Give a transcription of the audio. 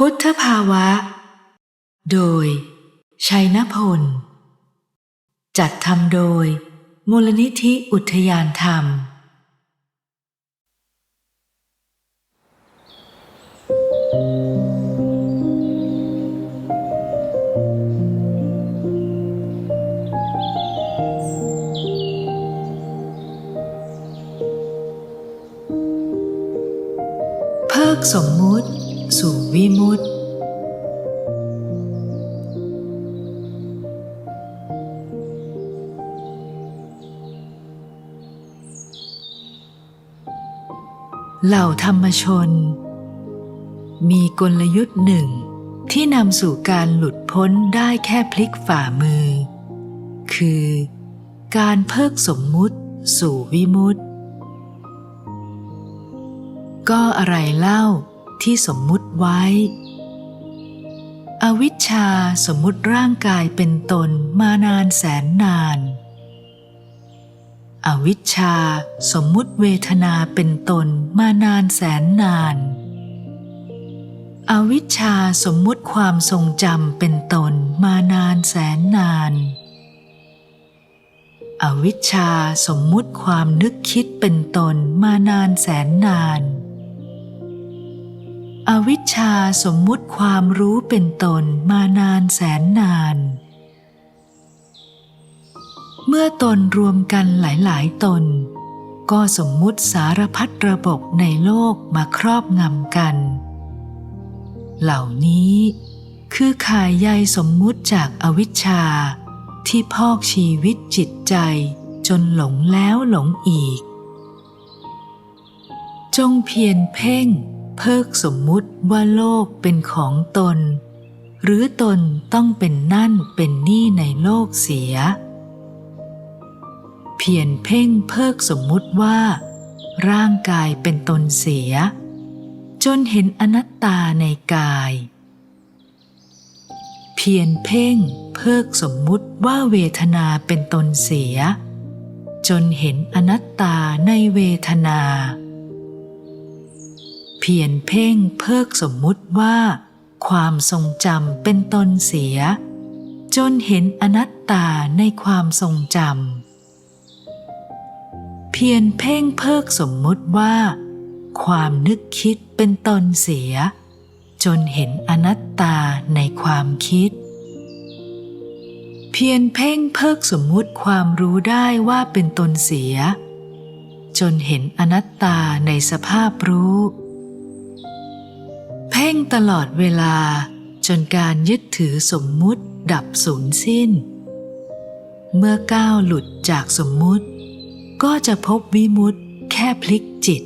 พุทธภาวะ โดย ชัยนพล จัดทำโดย มูลนิธิอุทยานธรรม เพิกสมมุติ สู่วิมุตติ เหล่าธรรมชน มีกลยุทธ์หนึ่งที่นำสู่การหลุดพ้นได้แค่พลิกฝ่ามือ คือการเพิกสมมุติสู่วิมุตติ ก็อะไรเล่า ที่สมมุติไว้ อวิชชาสมมุติร่างกายเป็นตนมานานแสนนาน อวิชชาสมมุติเวทนาเป็นตนมานานแสนนาน อวิชชาสมมุติความทรงจำเป็นตนมานานแสนนานอวิชชาสมมุติความนึกคิดเป็นตนมานานแสนนาน อวิชชาสมมุติความรู้เป็นตนมานานแสนนาน เมื่อตนรวมกันหลาย ๆ ตน ก็สมมุติสารพัดระบบในโลกมาครอบงำกัน เหล่านี้คือขายใยสมมุติจากอวิชชา ที่พอกชีวิตจิตใจจนหลงแล้วหลงอีก จงเพียรเพ่ง เพิกสมมุติว่าโลกเป็นของตน หรือตนต้องเป็นนั่นเป็นนี่ในโลกเสีย เพียรเพ่งเพิกสมมุติว่า ร่างกายเป็นตนเสีย จนเห็นอนัตตาในกาย เพียรเพ่งเพิกสมมุติว่าเวทนาเป็นตนเสีย จนเห็นอนัตตาในเวทนา พียรเพ่งเพิกสมมุติว่า ความทรงจำเป็นตนเสีย จนเห็นอนัตตาในความทรงจำเพียรเพ่งเพิกสมมุติว่า ความนึกคิดเป็นตนเสีย จนเห็นอนัตตาในความคิด เพียรเพ่งเพิกสมมุติความรู้ได้ว่าเป็นตนเสียจนเห็นอนัตตาในสภาพรู้ เพ่งตลอดเวลาจนการยึดถือสมมุติดับสูญสิ้น เมื่อก้าวหลุดจากสมมุติ ก็จะพบวิมุตแค่พลิกจิต